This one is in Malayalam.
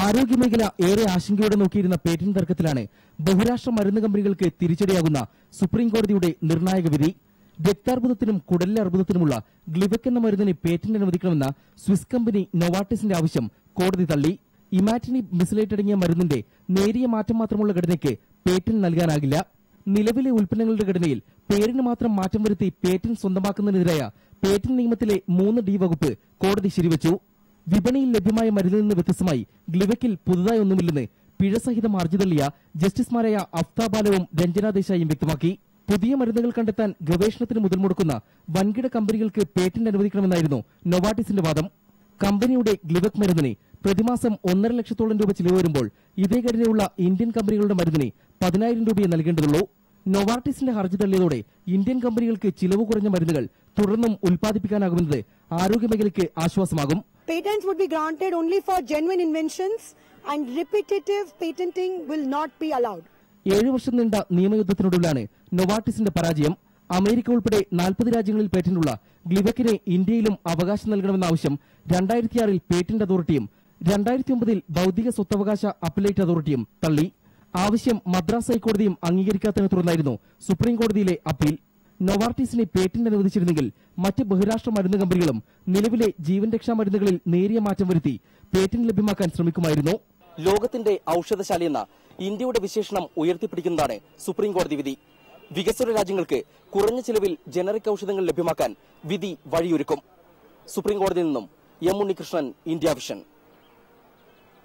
ആരോഗ്യമേഖല ഏറെ ആശങ്കയോടെ നോക്കിയിരുന്ന പേറ്റന്റ് തർക്കത്തിലാണ് ബഹുരാഷ്ട്ര മരുന്ന് കമ്പനികൾക്ക് തിരിച്ചടിയാകുന്ന സുപ്രീം കോടതിയുടെ നിർണായക വിധി. രക്താർബുദത്തിനും കുടലിലെ അർബുദത്തിനുമുള്ള ഗ്ലിവക് എന്ന മരുന്നിന് പേറ്റന്റ് അനുവദിക്കണമെന്ന സ്വിസ് കമ്പനി നൊവാട്ടിസിന്റെ ആവശ്യം കോടതി തള്ളി. ഇമാറ്റിനി മിസിലേറ്റ് അടങ്ങിയ മരുന്നിന്റെ നേരിയ മാറ്റം മാത്രമുള്ള ഘടനയ്ക്ക് പേറ്റന്റ് നൽകാനാകില്ല. നിലവിലെ ഉൽപ്പന്നങ്ങളുടെ ഘടനയിൽ പേരിന് മാത്രം മാറ്റം വരുത്തി പേറ്റന്റ് സ്വന്തമാക്കുന്നതിനെതിരായ പേറ്റന്റ് നിയമത്തിലെ മൂന്ന് ഡി വകുപ്പ് കോടതി ശരിവച്ചു. വിപണിയിൽ ലഭ്യമായ മരുന്നിൽ നിന്ന് വ്യത്യസ്തമായി ഗ്ലിവയ്ക്കിൽ പുതുതായി ഒന്നുമില്ലെന്ന് പിഴ സഹിതം ഹർജി തള്ളിയ ജസ്റ്റിസുമാരായ അഫ്താബാലവും രഞ്ജന ദേശായും വ്യക്തമാക്കി. പുതിയ മരുന്നുകൾ കണ്ടെത്താൻ ഗവേഷണത്തിന് മുതൽ മുടക്കുന്ന വൻകിട കമ്പനികൾക്ക് പേറ്റന്റ് അനുവദിക്കണമെന്നായിരുന്നു നൊവാട്ടിസിന്റെ വാദം. കമ്പനിയുടെ ഗ്ലിവക് മരുന്നിന് പ്രതിമാസം ഒന്നര ലക്ഷത്തോളം രൂപ ചിലവ് വരുമ്പോൾ ഇതേ ഘടനയുള്ള ഇന്ത്യൻ കമ്പനികളുടെ മരുന്നിന് പതിനായിരം രൂപയെ നൽകേണ്ടതുള്ളൂ. നൊവാർട്ടിസിന്റെ ഹർജി തള്ളിയതോടെ ഇന്ത്യൻ കമ്പനികൾക്ക് ചിലവ് കുറഞ്ഞ മരുന്നുകൾ തുടർന്നും ഉൽപ്പാദിപ്പിക്കാനാകുമെന്നത് ആരോഗ്യമേഖലയ്ക്ക് ആശ്വാസമാകും. Patents would be granted only for genuine inventions and repetitive patenting will not be allowed. ഏഴ് വർഷം നീണ്ട നിയമയുദ്ധത്തിനൊടുവിലാണ് നൊവാർട്ടിസിന്റെ പരാജയം അമേരിക്ക ഉൾപ്പെടെ നാൽപ്പത് രാജ്യങ്ങളിൽ പേറ്റന്റുള്ള ഗ്ലിവക്കിന് ഇന്ത്യയിലും അവകാശം നൽകണമെന്ന ആവശ്യം രണ്ടായിരത്തിയാറിൽ പേറ്റന്റ് അതോറിറ്റിയും രണ്ടായിരത്തി ഒമ്പതിൽ ബൌദ്ധിക സ്വത്തവകാശ അപ്പലേറ്റ് അതോറിറ്റിയും തള്ളി ആവശ്യം മദ്രാസ് ഹൈക്കോടതിയും അംഗീകരിക്കാത്തതിനെ തുടർന്നായിരുന്നു സുപ്രീം കോടതിയിലെ അപ്പീൽ നൊവാർട്ടിസിന് പേറ്റന്റ് അനുവദിച്ചിരുന്നെങ്കിൽ മറ്റ് ബഹുരാഷ്ട്ര മരുന്ന് കമ്പനികളും നിലവിലെ ജീവൻ രക്ഷാ മരുന്നുകളിൽ നേരിയ മാറ്റം വരുത്തി പേറ്റന്റ് ലഭ്യമാക്കാൻ ശ്രമിക്കുമായിരുന്നു. ലോകത്തിന്റെ ഔഷധശാല എന്ന ഇന്ത്യയുടെ വിശേഷണം ഉയർത്തിപ്പിടിക്കുന്നതാണ് സുപ്രീം കോടതി വിധി. വികസ്വര രാജ്യങ്ങൾക്ക് കുറഞ്ഞ ചിലവിൽ ജനറിക് ഔഷധങ്ങൾ ലഭ്യമാക്കാൻ വിധി വഴിയൊരുക്കും. സുപ്രീം കോടതിയിൽ നിന്നും എം ഉണ്ണികൃഷ്ണൻ ഇന്ത്യ വിഷൻ.